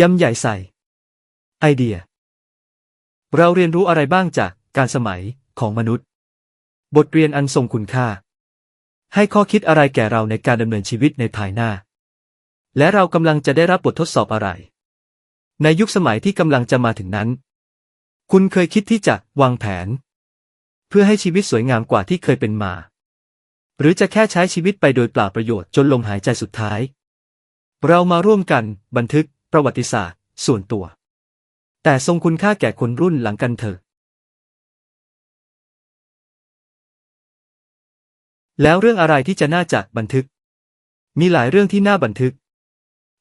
ยำใหญ่ใส่ ไอเดีย เราเรียนรู้อะไรบ้างจากการสมัยของมนุษย์ บทเรียนอันทรงคุณค่า ให้ข้อคิดอะไรแก่เราในการดำเนินชีวิตในภายหน้า และเรากำลังจะได้รับบททดสอบอะไร ในยุคสมัยที่กำลังจะมาถึงนั้น คุณเคยคิดที่จะวางแผน เพื่อให้ชีวิตสวยงามกว่าที่เคยเป็นมา หรือจะแค่ใช้ชีวิตไปโดยเปล่าประโยชน์จนลมหายใจสุดท้าย เรามาร่วมกันบันทึก ประวัติศาสตร์ ส่วนตัว แต่ทรงคุณค่าแก่คนรุ่นหลังกันเถอะแล้วเรื่องอะไรที่จะน่าจะบันทึก มีหลายเรื่องที่น่าบันทึก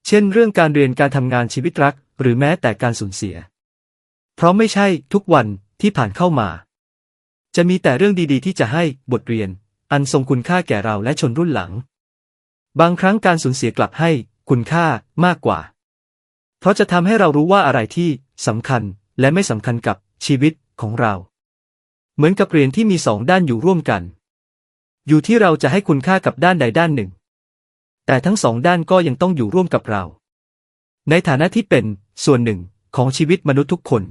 เช่น เรื่องการเรียนการทำงานชีวิตรัก หรือแม้แต่การสูญเสีย เพราะไม่ใช่ทุกวันที่ผ่านเข้ามา จะมีแต่เรื่องดีๆ ที่จะให้บทเรียน อันทรงคุณค่าแก่เราและชนรุ่นหลัง บางครั้งการสูญเสียกลับให้คุณค่ามากกว่า ราะจะทำให้เรารู้ว่าอะไรที่สำคัญและไม่สำคัญกับชีวิตของเรา เหมือนกับเหรียญที่มีสองด้านอยู่ร่วมกัน อยู่ที่เราจะให้คุณค่ากับด้านใดด้านหนึ่ง แต่ทั้งสองด้านก็ยังต้องอยู่ร่วมกับเรา ในฐานะที่เป็นส่วนหนึ่งของชีวิตมนุษย์ทุกคน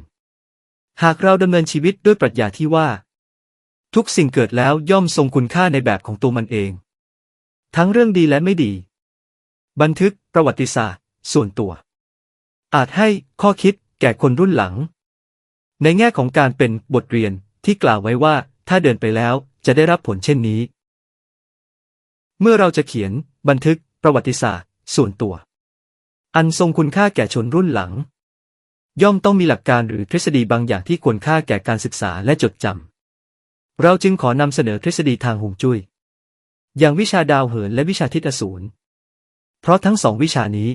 หากเราดำเนินชีวิตด้วยปรัชญาที่ว่า ทุกสิ่งเกิดแล้วย่อมทรงคุณค่าในแบบของตัวมันเอง ทั้งเรื่องดีและไม่ดี บันทึกประวัติศาสตร์ ส่วนตัว อาจให้ข้อคิดแก่คนรุ่นหลัง ในแง่ของการเป็นบทเรียนที่กล่าวไว้ว่า ถ้าเดินไปแล้วจะได้รับผลเช่นนี้ เมื่อเราจะเขียนบันทึกประวัติศาสตร์ ส่วนตัว อันทรงคุณค่าแก่ชนรุ่นหลัง ย่อมต้องมีหลักการหรือทฤษฎีบางอย่างที่ควรค่าแก่การศึกษาและจดจำเราจึงขอนำเสนอทฤษฎีทางฮวงจุ้ยอย่างวิชาดาวเหินและวิชาทิศอสูรเพราะทั้งสองวิชานี้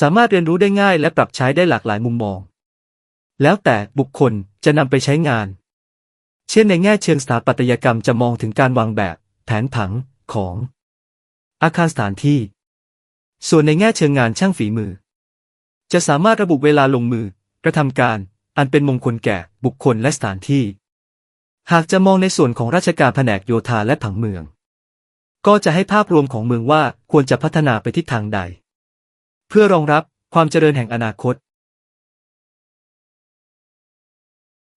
สามารถเรียนรู้ได้ง่ายและปรับใช้ได้หลากหลายมุมมอง แล้วแต่บุคคลจะนำไปใช้งาน เช่นในแง่เชิงสถาปัตยกรรมจะมองถึงการวางแบบ แผนผังของ อาคารสถานที่ ส่วนในแง่เชิงงานช่างฝีมือ จะสามารถระบุเวลาลงมือกระทำการ อันเป็นมงคลแก่บุคคลและสถานที่ หากจะมองในส่วนของราชการแผนกโยธาและผังเมือง ก็จะให้ภาพรวมของเมืองว่าควรจะพัฒนาไปทิศทางใด เพื่อรองรับความเจริญแห่งอนาคต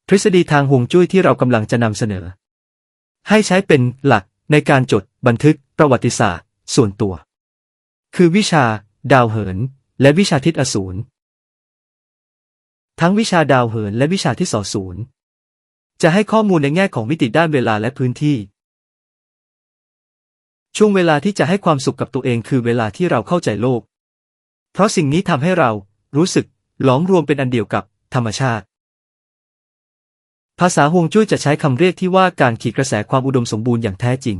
ทฤษฎีทางฮวงจุ้ยที่เรากำลังจะนำเสนอ ให้ใช้เป็นหลักในการจดบันทึกประวัติศาสตร์ ส่วนตัว คือวิชา ดาวเหิน และวิชาทิศอสูรทั้งวิชาดาวเหินและวิชาทิศสอสูรจะให้ข้อมูลในแง่ของมิติด้านเวลาและพื้นที่ ช่วงเวลาที่จะให้ความสุขกับตัวเองคือเวลาที่เราเข้าใจโลก ราะสิ่งนี้ทำให้เรารู้สึกหลอมรวมเป็นอันเดียวกับธรรมชาติ ภาษาฮวงจุ้ยจะใช้คำเรียกที่ว่าการขีดกระแสความอุดมสมบูรณ์อย่างแท้จริง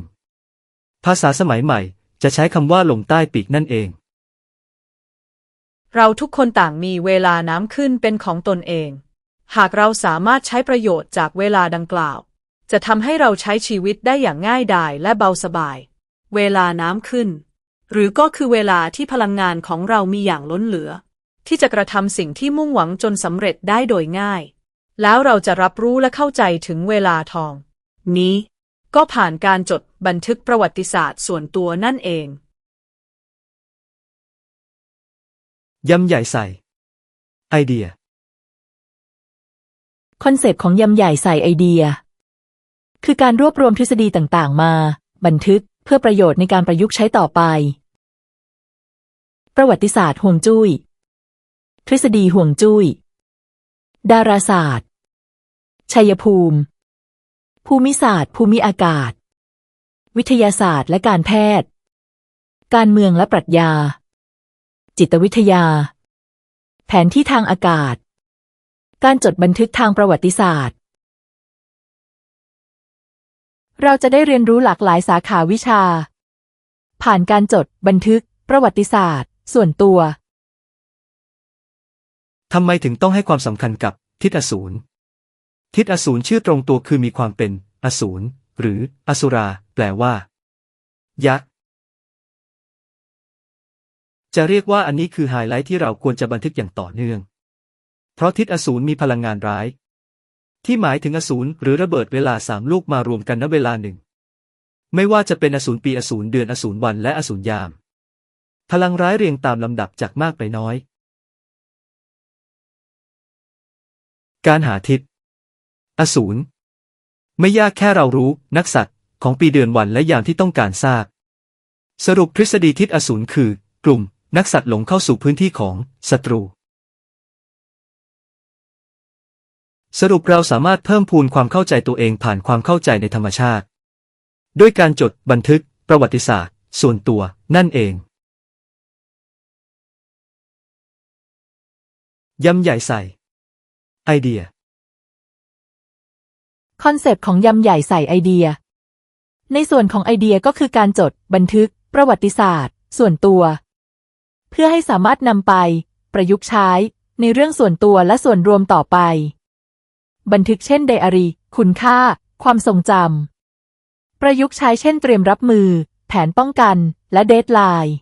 ภาษาสมัยใหม่จะใช้คำว่าลมใต้ปีกนั่นเอง เราทุกคนต่างมีเวลาน้ำขึ้นเป็นของตนเอง หากเราสามารถใช้ประโยชน์จากเวลาดังกล่าว จะทำให้เราใช้ชีวิตได้อย่างง่ายดายและเบาสบาย เวลาน้ำขึ้น หรือก็คือเวลาที่พลังงานของเรามีอย่างล้นเหลือ ที่จะกระทำสิ่งที่มุ่งหวังจนสำเร็จได้โดยง่าย แล้วเราจะรับรู้และเข้าใจถึงเวลาทอง นี้ ก็ผ่านการจดบันทึกประวัติศาสตร์ส่วนตัวนั่นเอง ยำใหญ่ใส่ ไอเดีย คอนเซปต์ของยำใหญ่ใส่ไอเดีย คือการรวบรวมทฤษฎีต่างๆ มา บันทึกเพื่อประโยชน์ในการประยุกต์ใช้ต่อไป ประวัติศาสตร์ห่วงจุ้ย ทฤษฎีห่วงจุ้ย ดาราศาสตร์ ชัยภูมิ ภูมิศาสตร์ ภูมิอากาศ วิทยาศาสตร์และการแพทย์ การเมืองและปรัชญา จิตวิทยา แผนที่ทางอากาศ การจดบันทึกทางประวัติศาสตร์ เราจะได้เรียนรู้หลากหลายสาขาวิชา ผ่านการจด บันทึก ประวัติศาสตร์ ส่วนตัว ทำไมถึงต้องให้ความสำคัญกับ ทิศอสูร ทิศอสูรชื่อตรงตัวคือมีความเป็น อสูร หรือ อสุรา แปลว่า ยักษ์ จะเรียกว่าอันนี้คือไฮไลท์ที่เราควรจะบันทึกอย่างต่อเนื่อง เพราะทิศอสูรมีพลังงานร้าย ที่หมายถึงอสูรหรือระเบิดเวลาสามลูกมารวมกันณเวลาหนึ่ง ไม่ว่าจะเป็นอสูรปีอสูรเดือนอสูรวันและอสูรยาม พลังร้ายเรียงตามลำดับจากมากไปน้อย การหาทิศ อสูร ไม่ยากแค่เรารู้ นักสัตว์ ของปีเดือนวันและยามที่ต้องการทราบ สรุปทฤษฎีทิศอสูรคือ กลุ่ม นักสัตว์หลงเข้าสู่พื้นที่ของศัตรู สรุปเราสามารถเพิ่มพูนความเข้าใจตัวเองผ่านความเข้าใจในธรรมชาติ ด้วยการจดบันทึก ประวัติศาสตร์ ส่วนตัวนั่นเอง ยำใหญ่ใส่ ไอเดีย คอนเซปต์ของยำใหญ่ใส่ไอเดีย ในส่วนของไอเดียก็คือการจด บันทึก ประวัติศาสตร์ ส่วนตัว เพื่อให้สามารถนำไป ประยุกต์ใช้ ในเรื่องส่วนตัวและส่วนรวมต่อไป บันทึกเช่นไดอารี่ คุณค่า ความทรงจำ ประยุกต์ใช้เช่นเตรียมรับมือ แผนป้องกัน และเดทไลน์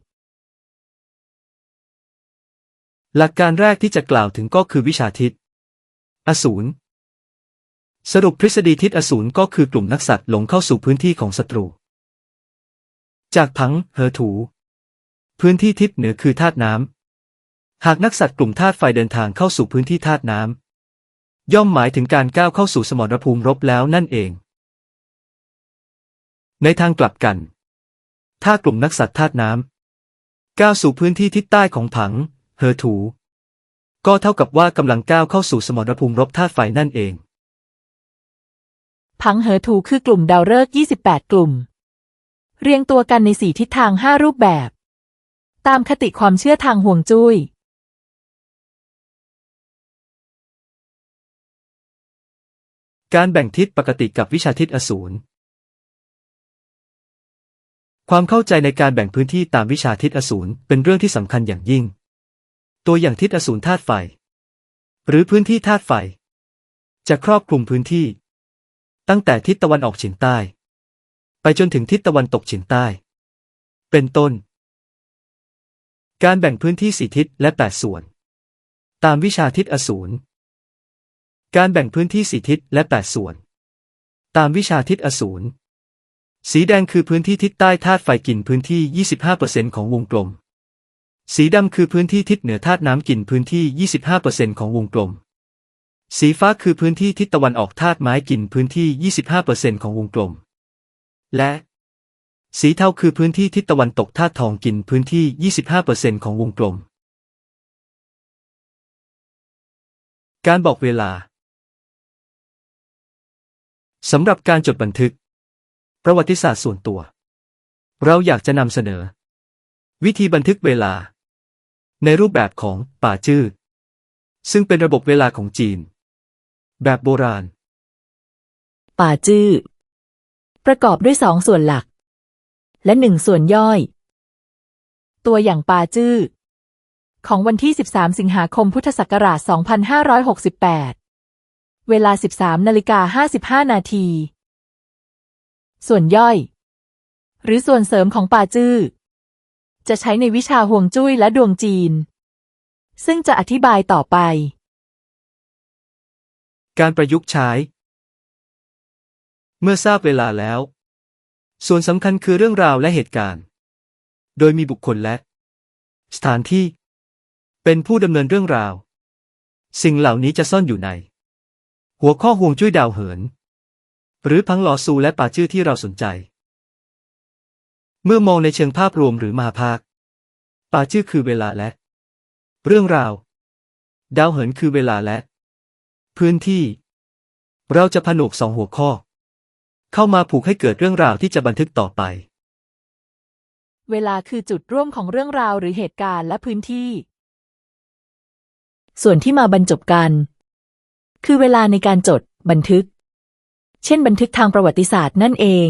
หลักการแรกที่จะกล่าวถึงก็คือวิชาทิศ อสูร สรุปทฤษฎีทิศอสูรก็คือกลุ่มนักสัตว์หลงเข้าสู่พื้นที่ของศัตรู จากพังเหอถู พื้นที่ทิศเหนือคือธาตุน้ำหากนักสัตว์กลุ่มธาตุไฟเดินทางเข้าสู่พื้นที่ธาตุน้ำ ย่อมหมายถึงการก้าวเข้าสู่สมรภูมิรบแล้วนั่นเอง ในทางกลับกัน ถ้ากลุ่มนักสัตว์ธาตุน้ำก้าวสู่พื้นที่ทิศใต้ของผังเหอถู ก็เท่ากับว่ากำลังก้าวเข้าสู่สมรภูมิรบธาตุไฟนั่นเองพังเหอถูคือกลุ่มดาวฤกษ์28 กลุ่ม เรียงตัวกันในสี่ทิศทาง5รูปแบบ ตามคติความเชื่อทางห่วงจุย้ย การแบ่งทิศปกติกับวิชาทิศอสูร ความเข้าใจในการแบ่งพื้นที่ตามวิชาทิศอสูรเป็นเรื่องที่สำคัญอย่างยิ่ง ตัวอย่างทิศอสูรธาตุไฟ หรือพื้นที่ธาตุไฟ จะครอบคลุมพื้นที่ ตั้งแต่ทิศตะวันออกเฉียงใต้ ไปจนถึงทิศตะวันตกเฉียงใต้ เป็นต้น การแบ่งพื้นที่สี่ทิศและแปดส่วน ตามวิชาทิศอสูร การแบ่งพื้นที่สี่ทิศและแปดส่วน ตามวิชาทิศอสูร สีแดงคือพื้นที่ทิศใต้ธาตุไฟกินพื้นที่ 25%ของวงกลม สีดำคือพื้นที่ทิศเหนือธาตุน้ำกินพื้นที่ 25%ของวงกลม สีฟ้าคือพื้นที่ทิศตะวันออกธาตุไม้กินพื้นที่ 25%ของวงกลม และ สีเทาคือพื้นที่ทิศตะวันตกธาตุทองกินพื้นที่ 25%ของวงกลม การบอกเวลา สำหรับการจดบันทึก ประวัติศาสตร์ส่วนตัว เราอยากจะนำเสนอ วิธีบันทึกเวลา ในรูปแบบของป่าจื้อซึ่งเป็นระบบเวลาของจีน แบบโบราณ ป่าจื้อประกอบด้วยสองส่วนหลัก และหนึ่งส่วนย่อย ตัวอย่างป่าจื้อของวันที่ 13 สิงหาคมพุทธศักราช 2568 เวลา 13นาฬิกา55 นาที ส่วนย่อย หรือส่วนเสริมของป่าจื้อ จะใช้ในวิชาห่วงจุ้ยและดวงจีน ซึ่งจะอธิบายต่อไป การประยุกต์ใช้ เมื่อทราบเวลาแล้ว ส่วนสำคัญคือเรื่องราวและเหตุการณ์ โดยมีบุคคลและ สถานที่ เป็นผู้ดำเนินเรื่องราว สิ่งเหล่านี้จะซ่อนอยู่ใน หัวข้อห่วงจุ้ยดาวเหิน หรือพังหลอซูและป่าจื้อที่เราสนใจ เมื่อมองในเชิงภาพรวมหรือมหาภาค ป่าจื้อคือเวลาและ เรื่องราว ดาวเหินคือเวลาและ พื้นที่ เราจะผนวกสองหัวข้อ เข้ามาผูกให้เกิดเรื่องราวที่จะบันทึกต่อไป เวลาคือจุดร่วมของเรื่องราวหรือเหตุการณ์และพื้นที่ ส่วนที่มาบรรจบกัน คือเวลาในการจดบันทึก เช่นบันทึกทางประวัติศาสตร์นั่นเอง